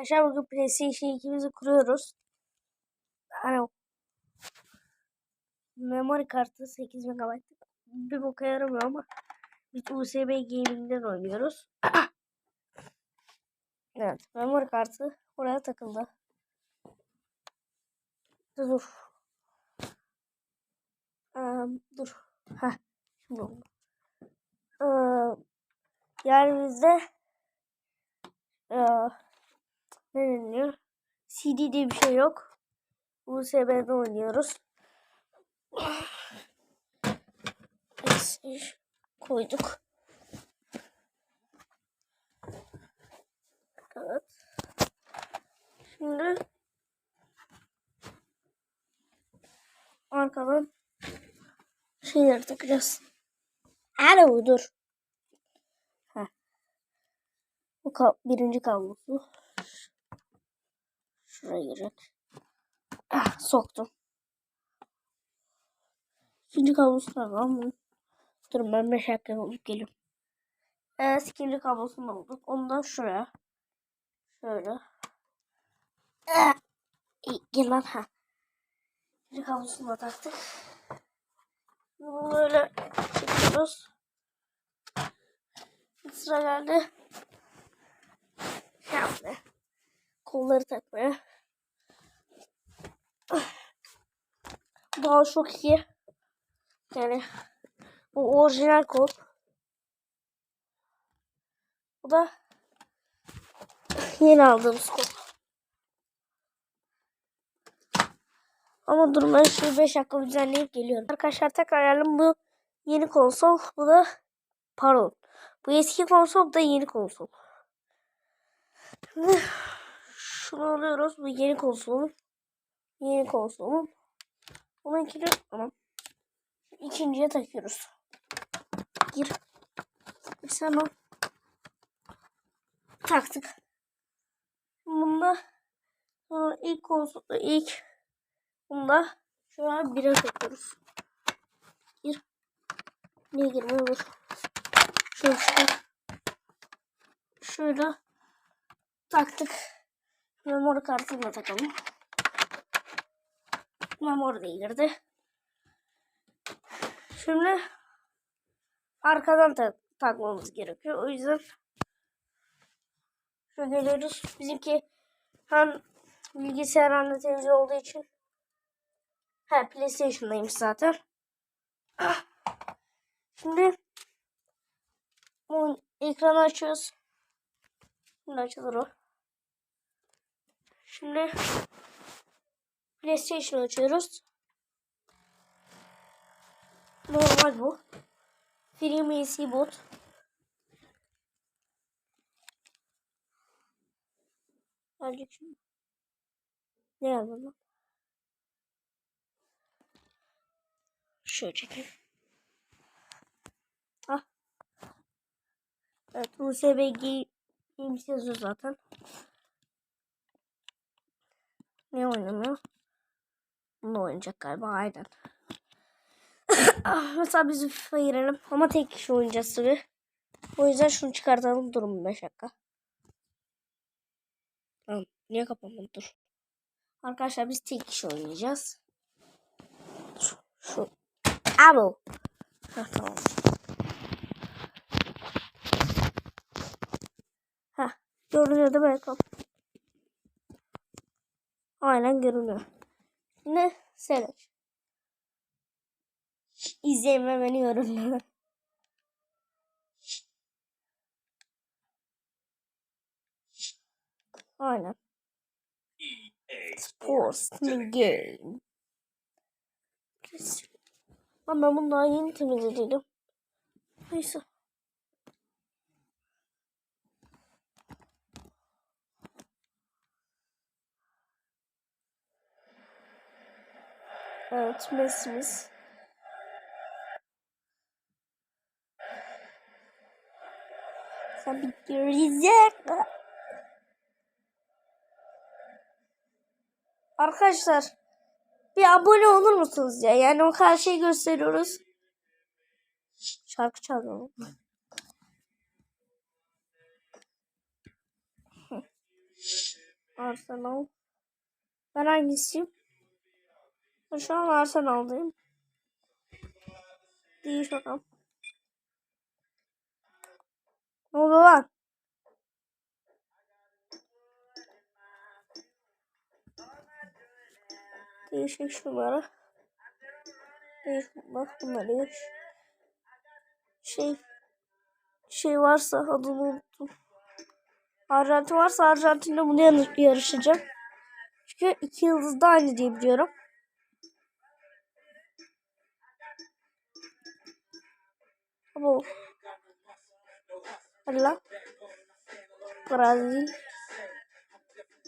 Arkadaşlar bugün PlayStation 2'mizi kuruyoruz. Hani memory kartı 8 MB. Bir boka yaramıyor ama biz USB Gaming'den oynuyoruz. evet, memory kartı oraya takıldı. Dur. Um, dur. Heh, şimdi oldu. Ee, yani bizde ee, ne deniliyor? CD diye bir şey yok. USB'de oynuyoruz. Koyduk. Evet. Şimdi arkadan şeyleri takacağız. Alo dur. Heh. Bu ka birinci kablosu. Şuraya girecek. Ah, soktum. İkinci kablosu da var mı? Durun ben 5 dakika olup geliyorum. Evet ikinci kablosunu bulduk. Onu da şuraya. Şöyle. Ah, iyi, gel lan ha. İkinci kablosunu da taktık. Bunu böyle çekiyoruz. Sıra geldi. Şimdi kolları takmaya. Daha çok iyi. Yani bu orijinal kol. Bu da yeni aldığımız kol. Ama dur ben şu 5 dakika düzenleyip geliyorum. Arkadaşlar tekrar ayarladım. Bu yeni konsol. Bu da pardon. Bu eski konsol bu da yeni konsol. Şunu alıyoruz. Bu yeni konsolum. Yeni konsolum. Bunu ikili tamam. İkinciye takıyoruz. Gir. O. Taktık. Bunda sonra ilk konsol ilk bunda şöyle bire takıyoruz. Gir. Niye girmiyor? Dur. Şöyle çıkar. Şöyle taktık. Memory kartını da takalım. Memory de girdi. Şimdi arkadan ta takmamız gerekiyor. O yüzden şöyle geliyoruz. Bizimki hem bilgisayar hem de olduğu için ha PlayStation'daymış zaten. Ah. Şimdi bu ekranı açıyoruz. Şimdi açılır o. Şimdi PlayStation açıyoruz. Normal bu. FreeMC bot. Gelecek şimdi. Ne lan? Şöyle çekeyim. Ah. Evet USB Games yazıyor zaten. Ne oynamıyor? Bunu oynayacak galiba aynen. Ah, Mesela biz FIFA girelim ama tek kişi oynayacağız tabi. O yüzden şunu çıkartalım durun 5 dakika. Tamam. Niye kapanmadı dur. Arkadaşlar biz tek kişi oynayacağız. Şu. şu. Abo. Heh, tamam. Heh, görünüyor değil mi? Aynen görünüyor. Şimdi seyret. İzlememeni yorumlara. Aynen. Sports game. Ama ben bunu daha yeni temizledim. Neyse. Evet, Messi'miz. Sen bir gerizekalı. Arkadaşlar bir abone olur musunuz ya? Yani o kadar şey gösteriyoruz. Şarkı çalıyorum. Arsenal. Ben hangisiyim? Şu an Arsenal'dayım. Değiş bakalım. Ne oldu lan? Değişik şunları. Değişik bak bunları değiş. Şey şey varsa adını unuttum. Arjantin varsa Arjantin'le bunu yarışacağım. Çünkü iki yıldız da aynı diye biliyorum. Bu. Hadi lan. Brazil.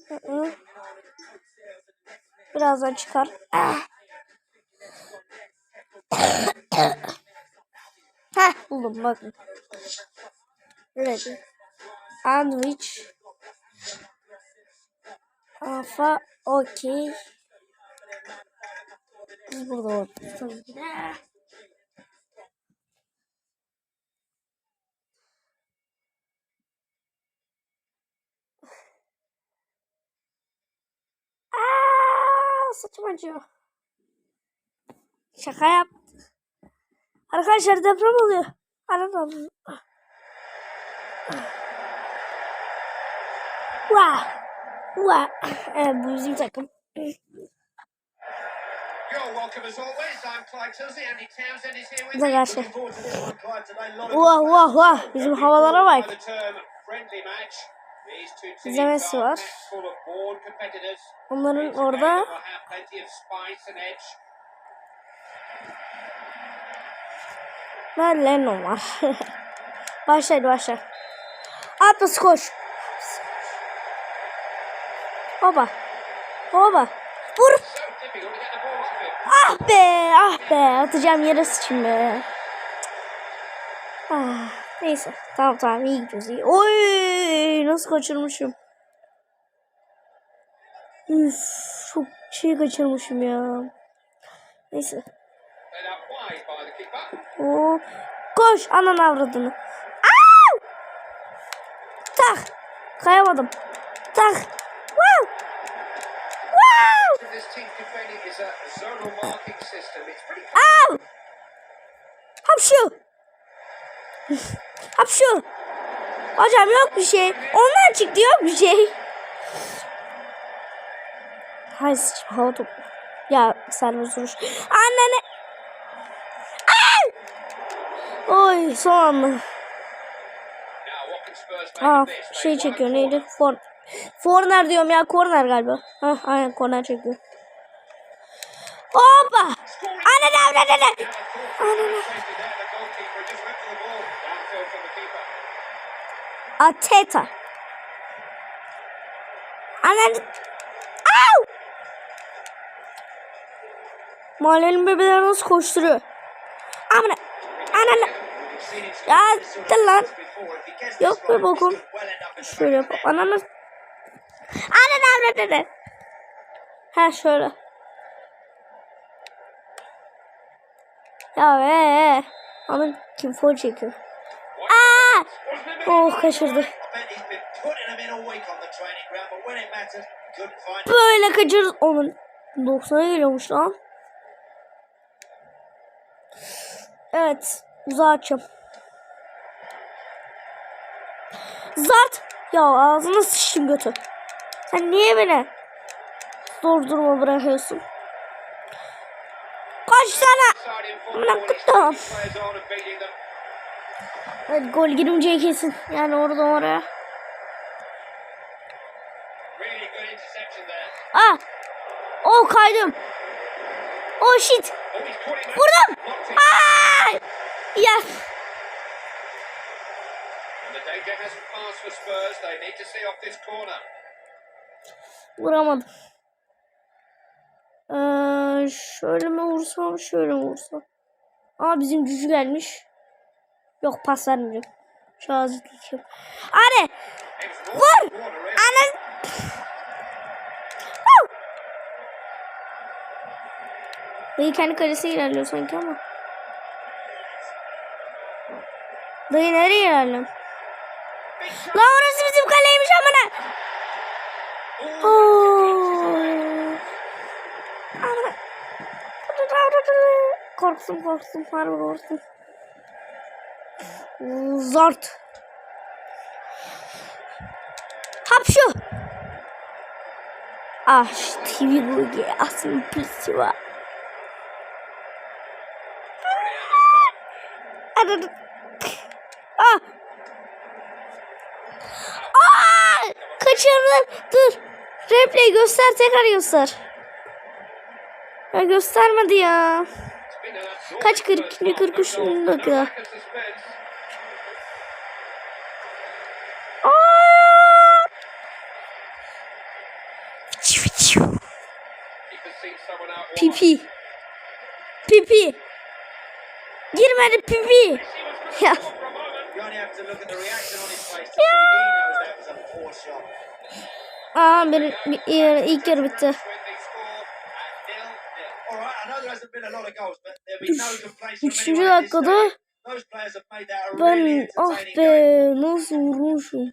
Hı -hı. Birazdan çıkar. Ah. Heh buldum bakın. Ready. Sandwich. Alfa. Okey. Biz burada olduk. Tabii ki de. Aa, saçım acıyor. Şaka yap. Arkadaşlar deprem oluyor. Anladım. Vah. Vah. Evet, bu bizim takım. Lot of Vah vah vah. Bizim havalara bak. İzlemesi var. Onların orada Lennon var. başlaydı başla. Atlas koş. Hoba. Hoba. Vur. Ah be ah be atacağım yere sıçayım be. Neyse tamam tamam iyi gidiyoruz iyi. Oy nasıl kaçırmışım. Üf, çok şey kaçırmışım ya. Neyse. Oo, koş anan avradını. Au! Tak. Kayamadım. Tak. Wow. Wow. Au! Hapşu! Hapşu! Hocam yok bir şey. Onlar çıktı yok bir şey. Hay sıçma hava topu. Ya sen vuruş. Annene. Au! Oy son anda. Aa şey çekiyor neydi? For Forner diyorum ya corner galiba. Hah aynen corner çekiyor. Hoppa! Anne anne anne anne. Ateta. Anne. Au! Mahallenin bebeleri nasıl koşturuyor? Amına. Him Ya dur lan. Yok be bokum. Şöyle yap. Ananı. Ne ne? Ha şöyle. Ya ee. Ama kim foul çekiyor? Aa! Oh kaçırdı. Böyle kaçırdı. Onun 90'a geliyormuş lan. Evet. Açacağım. Zart. Ya ağzına sıçtım götü. Sen niye beni zor duruma bırakıyorsun? Kaç sana. Side in Evet, gol girince kesin. Yani oradan oraya. Ah. Oh kaydım. Oh shit. Vurdum. Ay. Corner. Vuramadım. Ee, şöyle mi vursam şöyle mi vursam. Aa bizim cücü gelmiş. Yok pas vermeyeceğim. Şu ağzı tutayım. Anne. Vur. Anne. Dayı kendi kalesi ilerliyor sanki ama. Dayı nereye ilerliyor? Lan orası bizim kaleymiş amına. Oo. Korktum korktum harbi korktum. Zart. Hapşu. Ah TV bu aslında pisi var. Anladım. Ah. Aa! Kaçırdım. Dur. Replay göster tekrar göster. Ya göstermedi ya. Kaç 42 43 dakika. Pipi. Pipi. Girmedi pipi. Ya. ya. Aa bir, bir ilk yarı bitti. Üçüncü dakikada ben ah be nasıl vurmuşum.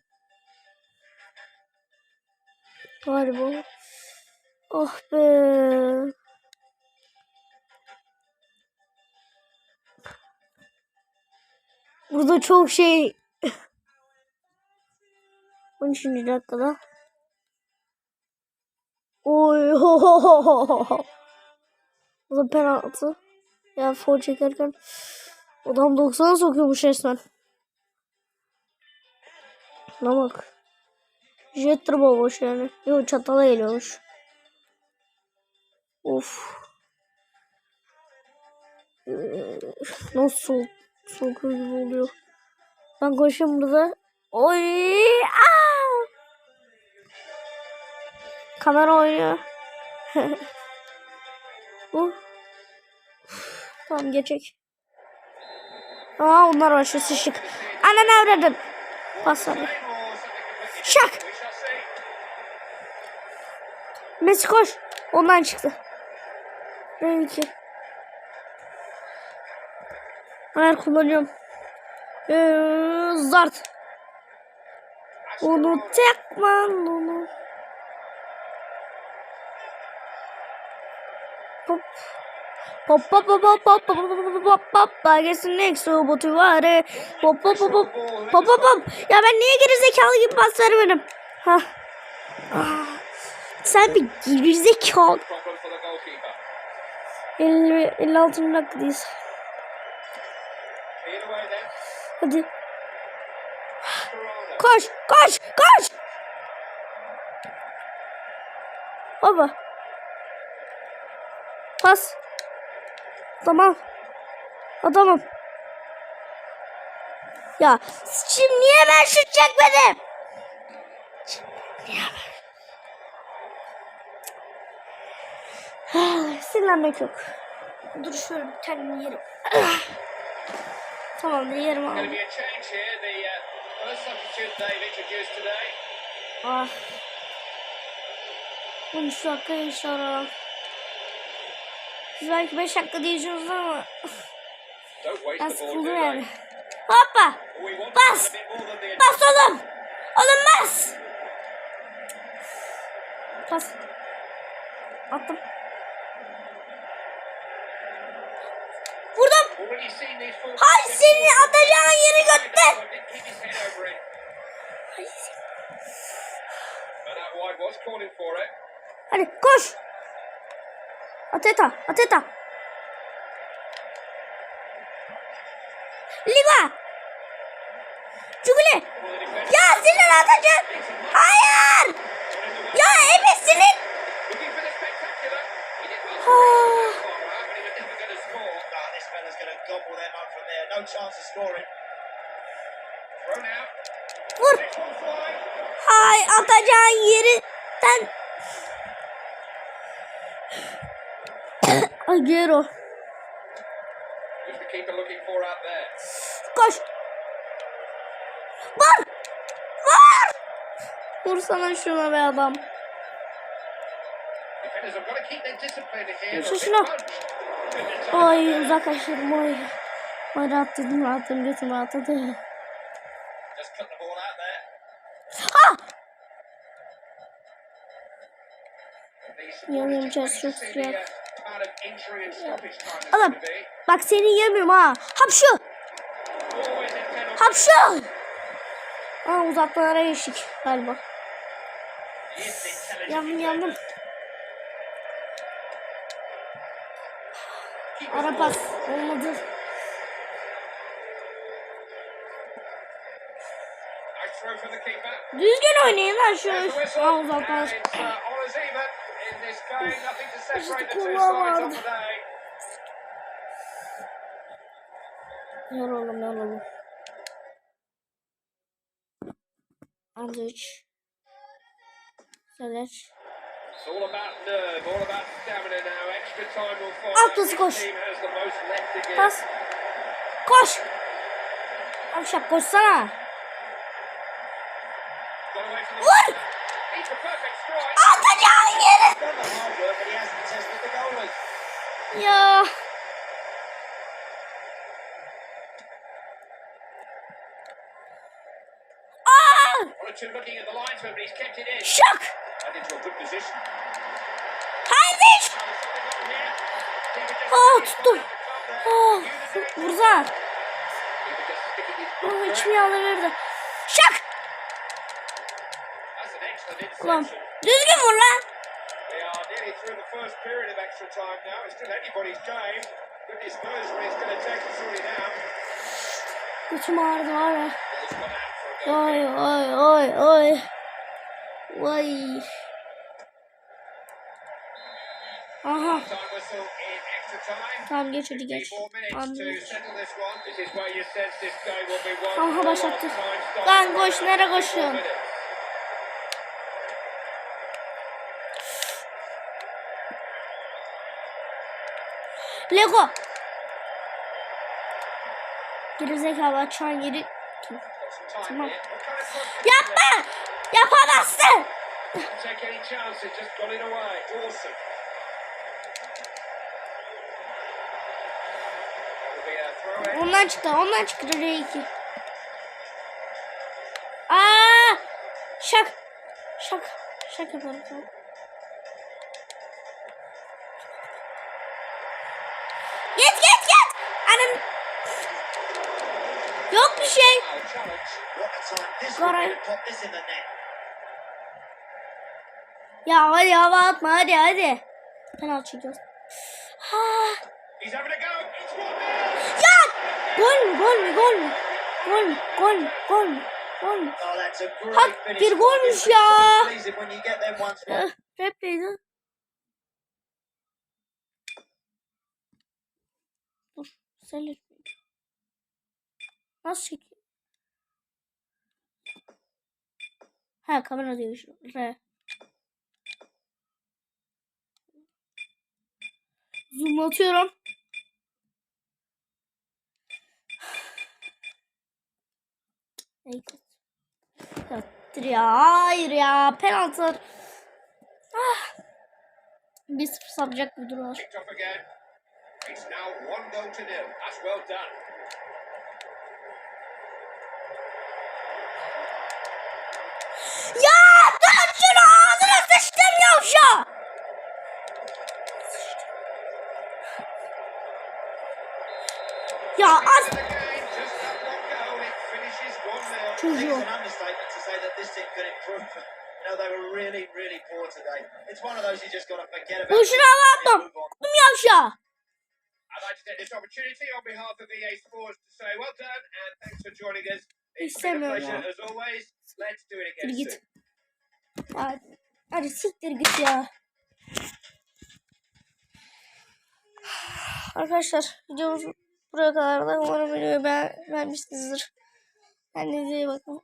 Galiba. Ah be. Burada çok şey 13. dakikada. Oy ho ho ho ho ho. Bu da penaltı. Ya foul çekerken adam 90'a sokuyormuş resmen. Şuna bak. Jetter boş yani. Yok çatala geliyormuş. Of. Nasıl sokuyor gibi oluyor. Ben koşuyorum burada. Oy! Aa! Kamera oynuyor. Bu. Tamam geçecek. Aa onlar var şu sıçık. Ananı avradın. Pas ver. Şak. Messi koş. Ondan çıktı. Benimki. Hayır kullanıyorum. Ee, zart. Onu tekman onu. Pop pop pop pop pop pop pop pop I guess the next robot var. Pop pop pop pop pop pop pop. Ya ben niye geri zekalı gibi pas vermedim? Ha. Ah. Sen bir geri zekalı. Problem for the goalkeeper. 50, 56 dakikadayız. Hadi. Koş, koş, koş. Baba. Pas. Tamam. Adamım. Ya şimdi niye ben şut çekmedim? Ben? Sinirlenmek yok. Dur şöyle bir kendimi yerim. Tamamdır yarım aldım. Ah. 13 dakika inşallah. Siz belki 5 dakika diyeceksiniz ama ben sıkıldım yani. Hoppa! Bas! Bas oğlum! Oğlum bas! Bas. Attım. Hay senin atacağın yeri götür. Hadi koş. Ateta, Ateta. Liga. Cugule. Ya senin atacağın. Hayır. Bacağın yeri sen... Agüero. Koş. Var. Var. Vursana şuna be adam. Şuna. Oy uzaklaşırım oy. Bana attı değil mi? Yanıyorum çok sıcak. Adam bak seni yemiyorum ha. Hapşu. Hapşu. Aa uzatmalara geçtik galiba. Yandım yandım. Ara pas olmadı. Düzgün oynayın lan şu. Aa uzatmalar. Seler. Now. Extra time will find Alt out pası which koş. Pas. Koş. Akşam koşsana. Vur. Good position. Kardeş. His tuttum. Oh, his Oh. That's an excellent Ulan düzgün vur lan. First period of extra time now. It's still anybody's game. Knows what it's going to take it out. Götüm ağrıdı var ya. Oy oy oy oy. Vay. Aha. Tamam geç hadi geç. 15 more minutes to Anlıyorum. settle this one. This is where you sense this game will be won. Aha başlattı. Lan koş nereye koşuyorsun? Lego. Gerizekalı açan yeri. Tamam. Yapma. Yapamazsın. Ondan çıktı. Ondan çıktı. R2. Aa! Şak. Şak. Şak yaparım sana. Git git git. Anam. Yok bir şey. Wow, challenge. What a time this Got would be it. to pop this in the net. Ya hadi hava atma hadi hadi. Penaltı çekiyoruz. Ha. Ya! Gol mü gol mü gol mü? Gol mü gol mü gol mü? Gol mü? That's a great Ha, finish. bir golmüş ya. so pleasing when Nasıl çekiyor? Ha kamera değişiyor. R. Zoom atıyorum. Yattır ya. Hayır ya. Penaltı. Ah. Bir sıfır sapacak bir durum var. One of those you just got to forget about. Boşuna on. Dım yavşa. I'd like to take this opportunity on behalf of EA Sports to say well done and thanks for joining us. It's been a İstemiyorum pleasure ya. as always. Let's do it Hadi again git. hadi siktir git ya. Arkadaşlar videomuz buraya kadar da umarım videoyu beğen beğenmişsinizdir. Kendinize iyi bakın.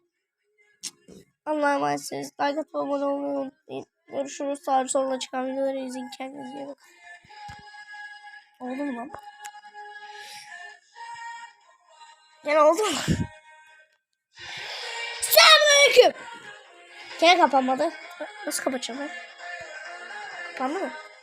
Allah'a emanetsiniz. Like atıp abone olmayı unutmayın. Görüşürüz. Sağ solda çıkan videoları izleyin. Kendinize iyi bakın. Oldu mu lan? Gene oldu mu? Selamünaleyküm. Gene kapanmadı. Nasıl kapatacağım ben? Kapandı mı?